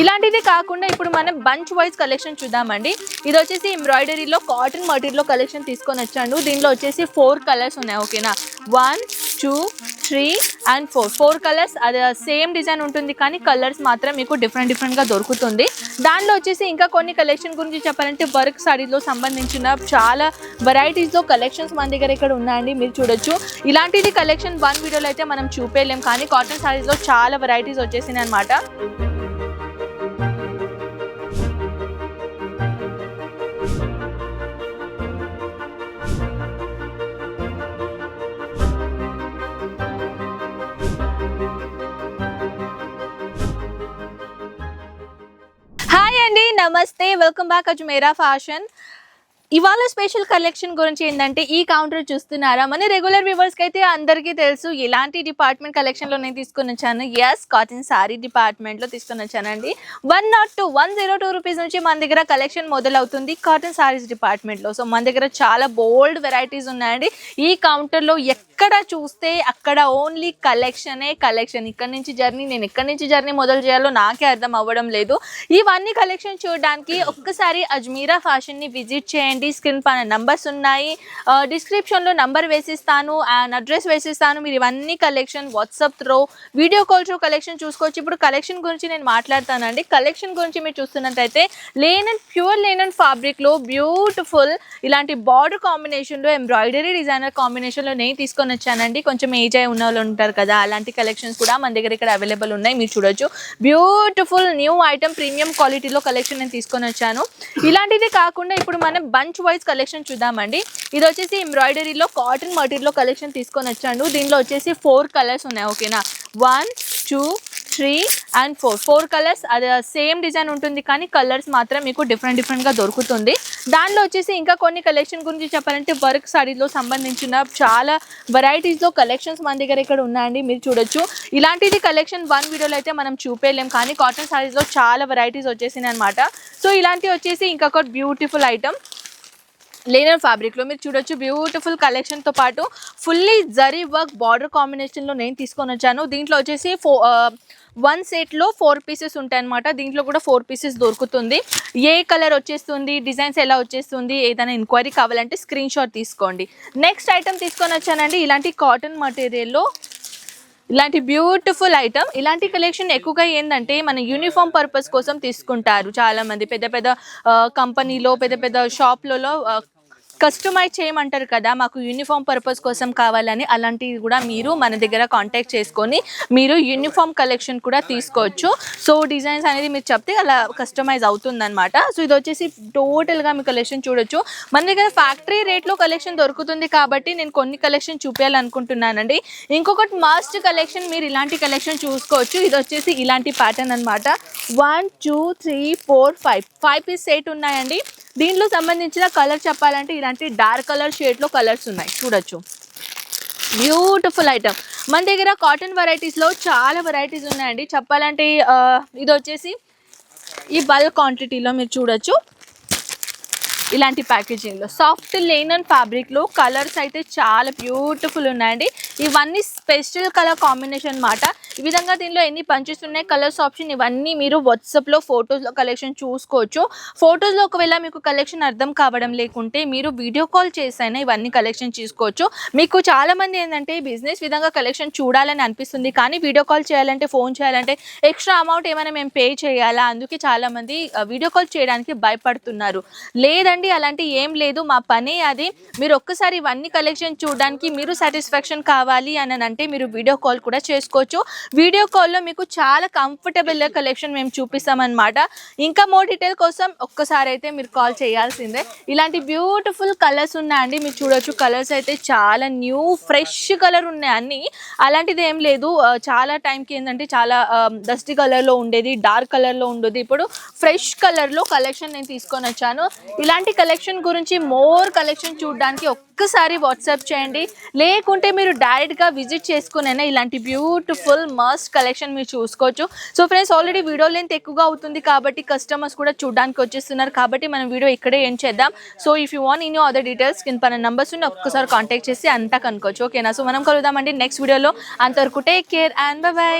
ఇలాంటిది కాకుండా ఇప్పుడు మనం బంచ్ వైజ్ కలెక్షన్ చూద్దామండి. ఇది వచ్చేసి ఎంబ్రాయిడరీలో కాటన్ మటీరియల్లో కలెక్షన్ తీసుకొని వచ్చాను. దీనిలో వచ్చేసి ఫోర్ కలర్స్ ఉన్నాయి ఓకేనా? One two three and four. Four colours అది సేమ్ డిజైన్ ఉంటుంది కానీ కలర్స్ మాత్రం మీకు డిఫరెంట్ డిఫరెంట్గా దొరుకుతుంది. దానిలో వచ్చేసి ఇంకా కొన్ని కలెక్షన్ గురించి చెప్పాలంటే వర్క్ సారీలో సంబంధించిన చాలా వెరైటీస్లో కలెక్షన్స్ మన దగ్గర ఇక్కడ ఉన్నాయండి మీరు చూడొచ్చు. ఇలాంటిది కలెక్షన్ వన్ వీడియోలో అయితే మనం చూపేయలేం కానీ కాటన్ సారీస్లో చాలా వెరైటీస్ వచ్చేసినాయి అనమాట नमस्ते वेलकम बैक अजमेरा फ़ैशन ఇవాళ స్పెషల్ కలెక్షన్ గురించి ఏంటంటే ఈ కౌంటర్ చూస్తున్నారా? మన రెగ్యులర్ వ్యూవర్స్కి అయితే అందరికీ తెలుసు ఎలాంటి డిపార్ట్మెంట్ కలెక్షన్లో నేను తీసుకొని వచ్చాను. ఎస్ కాటన్ శారీ డిపార్ట్మెంట్లో తీసుకొని వచ్చానండి. One not two one zero two rupees నుంచి మన దగ్గర కలెక్షన్ మొదలవుతుంది కాటన్ శారీస్ డిపార్ట్మెంట్లో సో మన దగ్గర చాలా బోల్డ్ వెరైటీస్ ఉన్నాయండి. ఈ కౌంటర్లో ఎక్కడ చూస్తే అక్కడ ఓన్లీ కలెక్షనే కలెక్షన్ ఇక్కడ నుంచి జర్నీ నేను ఎక్కడి నుంచి జర్నీ మొదలు చేయాలో నాకే అర్థం అవ్వడం లేదు. ఇవన్నీ కలెక్షన్ చూడడానికి ఒక్కసారి అజ్మీరా ఫ్యాషన్ని విజిట్ చేయండి. స్క్రీన్ పైన నంబర్స్ ఉన్నాయి. డిస్క్రిప్షన్లో నంబర్ వేసిస్తాను అండ్ అడ్రస్ వేసిస్తాను. మీరు ఇవన్నీ collection WhatsApp through video call through collection చూసుకోవచ్చు. ఇప్పుడు కలెక్షన్ గురించి నేను మాట్లాడతానండి. కలెక్షన్ గురించి మీరు చూస్తున్నట్టయితే లేనన్ ప్యూర్ లేనన్ ఫ్యాబ్రిక్లో బ్యూటిఫుల్ ఇలాంటి బార్డర్ కాంబినేషన్లో ఎంబ్రాయిడరీ డిజైనర్ కాంబినేషన్లో నేను తీసుకొని వచ్చానండి. కొంచెం ఏజ్ అయి ఉన్న వాళ్ళు ఉంటారు కదా అలాంటి కలెక్షన్స్ కూడా మన దగ్గర ఇక్కడ అవైలబుల్ ఉన్నాయి. మీరు చూడొచ్చు. బ్యూటిఫుల్ న్యూ ఐటమ్ ప్రీమియం క్వాలిటీలో కలెక్షన్ నేను తీసుకొని వచ్చాను. ఇలాంటిది కాకుండా ఇప్పుడు మనం బంచ్ వైజ్ కలెక్షన్ చూద్దామండి. ఇది వచ్చేసి ఎంబ్రాయిడరీలో కాటన్ మటీరియల్లో కలెక్షన్ తీసుకొని వచ్చాను. దీనిలో వచ్చేసి ఫోర్ కలర్స్ ఉన్నాయి ఓకేనా? One two three and four. Four colours అది సేమ్ డిజైన్ ఉంటుంది కానీ కలర్స్ మాత్రం మీకు డిఫరెంట్ డిఫరెంట్గా దొరుకుతుంది. దానిలో వచ్చేసి ఇంకా కొన్ని కలెక్షన్ గురించి చెప్పాలంటే వర్క్ సారీలో సంబంధించిన చాలా వెరైటీస్లో కలెక్షన్స్ మన దగ్గర ఇక్కడ ఉన్నాయండి మీరు చూడొచ్చు. ఇలాంటిది కలెక్షన్ వన్ వీడియోలో అయితే మనం చూపేయలేం కానీ కాటన్ సారీస్లో చాలా వెరైటీస్ వచ్చేసినాయి అనమాట సో ఇలాంటివి వచ్చేసి ఇంకొక బ్యూటిఫుల్ ఐటమ్. లేనర్ ఫ్యాబ్రిక్లో మీరు చూడొచ్చు. బ్యూటిఫుల్ కలెక్షన్తో పాటు ఫుల్లీ జరీ వర్క్ బార్డర్ కాంబినేషన్లో నేను తీసుకొని వచ్చాను. దీంట్లో వచ్చేసి ఫో వన్ సెట్లో ఫోర్ పీసెస్ ఉంటాయన్నమాట. దీంట్లో కూడా ఫోర్ పీసెస్ దొరుకుతుంది. ఏ కలర్ వచ్చేస్తుంది? డిజైన్స్ ఎలా వచ్చేస్తుంది? ఏదైనా ఎంక్వైరీ కావాలంటే స్క్రీన్ షాట్ తీసుకోండి. నెక్స్ట్ ఐటమ్ తీసుకొని వచ్చానండి. ఇలాంటి కాటన్ మటీరియల్లో ఇలాంటి బ్యూటిఫుల్ ఐటమ్ ఇలాంటి కలెక్షన్ ఎక్కువగా ఏంటంటే మన యూనిఫామ్ పర్పస్ కోసం తీసుకుంటారు. చాలామంది పెద్ద పెద్ద కంపెనీలో పెద్ద పెద్ద షాప్లలో కస్టమైజ్ చేయమంటారు కదా మాకు యూనిఫామ్ పర్పస్ కోసం కావాలని అలాంటివి కూడా మీరు మన దగ్గర కాంటాక్ట్ చేసుకొని మీరు యూనిఫామ్ కలెక్షన్ కూడా తీసుకోవచ్చు. సో డిజైన్స్ అనేది మీరు చెప్తే అలా కస్టమైజ్ అవుతుందన్నమాట. సో ఇది వచ్చేసి టోటల్గా మీ కలెక్షన్ చూడొచ్చు. మన దగ్గర ఫ్యాక్టరీ రేట్లో కలెక్షన్ దొరుకుతుంది కాబట్టి నేను కొన్ని కలెక్షన్ చూపించాలనుకుంటున్నానండి. ఇంకొకటి మస్ట్ కలెక్షన్ మీరు ఇలాంటి కలెక్షన్ చూసుకోవచ్చు. ఇది వచ్చేసి ఇలాంటి ప్యాటర్న్ అనమాట one two three four five five piece set ఉన్నాయండి. దీంట్లో సంబంధించిన కలర్ చెప్పాలంటే ఇలాంటి డార్క్ కలర్ షేడ్లో కలర్స్ ఉన్నాయి. చూడొచ్చు. బ్యూటిఫుల్ ఐటమ్ మన దగ్గర కాటన్ వెరైటీస్లో చాలా వెరైటీస్ ఉన్నాయండి. చెప్పాలంటే ఇది వచ్చేసి ఈ బల్క్ క్వాంటిటీలో మీరు చూడొచ్చు. ఇలాంటి ప్యాకేజింగ్లో. సాఫ్ట్ లేనన్ ఫ్యాబ్రిక్లో కలర్స్ అయితే చాలా బ్యూటిఫుల్ ఉన్నాయండి. ఇవన్నీ స్పెషల్ కలర్ కాంబినేషన్ అన్నమాట. ఈ విధంగా దీనిలో ఎన్ని పంచెస్ ఉన్నాయి కలర్స్ ఆప్షన్ ఇవన్నీ మీరు వాట్సాప్లో ఫొటోస్లో కలెక్షన్ చూసుకోవచ్చు. ఫొటోస్లో ఒకవేళ మీకు కలెక్షన్ అర్థం కావడం లేకుంటే మీరు వీడియో కాల్ చేసైనా ఇవన్నీ కలెక్షన్ చేసుకోవచ్చు. మీకు చాలామంది ఏంటంటే బిజినెస్ విధంగా కలెక్షన్ చూడాలని అనిపిస్తుంది కానీ వీడియో కాల్ చేయాలంటే ఫోన్ చేయాలంటే ఎక్స్ట్రా అమౌంట్ ఏమైనా మేము పే చేయాలా? అందుకే చాలామంది వీడియో కాల్ చేయడానికి భయపడుతున్నారు. లేదండి అలాంటి ఏం లేదు మా పని అది. మీరు ఒక్కసారి ఇవన్నీ కలెక్షన్ చూడడానికి మీరు సాటిస్ఫాక్షన్ కావాలి అని అంటే మీరు వీడియో కాల్ కూడా చేసుకోవచ్చు. వీడియో కాల్లో మీకు చాలా కంఫర్టబుల్ కలెక్షన్ మేము చూపిస్తామన్నమాట. ఇంకా మోర్ డీటెయిల్ కోసం ఒక్కసారి అయితే మీరు కాల్ చేయాల్సిందే. ఇలాంటి బ్యూటిఫుల్ కలర్స్ ఉన్నాయండి మీరు చూడొచ్చు. కలర్స్ అయితే చాలా న్యూ ఫ్రెష్ కలర్ ఉన్నాయి అన్ని. అలాంటిది ఏం లేదు. చాలా టైంకి ఏంటంటే చాలా డస్టీ కలర్లో ఉండేది డార్క్ కలర్లో ఉండేది. ఇప్పుడు ఫ్రెష్ కలర్లో కలెక్షన్ నేను తీసుకొని వచ్చాను. ఇలాంటి ఇలాంటి కలెక్షన్ గురించి మోర్ కలెక్షన్ చూడడానికి ఒక్కసారి వాట్సాప్ చేయండి. లేకుంటే మీరు డైరెక్ట్గా విజిట్ చేసుకునైనా ఇలాంటి బ్యూటిఫుల్ మస్ట్ కలెక్షన్ మీరు చూసుకోవచ్చు. So friends already video length ఎక్కువగా అవుతుంది కాబట్టి కస్టమర్స్ కూడా చూడడానికి వచ్చేస్తున్నారు. కాబట్టి మనం వీడియో ఇక్కడే ఏం చేద్దాం. So if you want in other details కింద పైన నంబర్స్ ఉన్న ఒక్కసారి కాంటాక్ట్ చేసి అంతా కనుక్కోవచ్చు. ఓకేనా సో మనం కలుద్దామండి నెక్స్ట్ వీడియోలో అంతవరకు టేక్ కేర్ అండ్ బై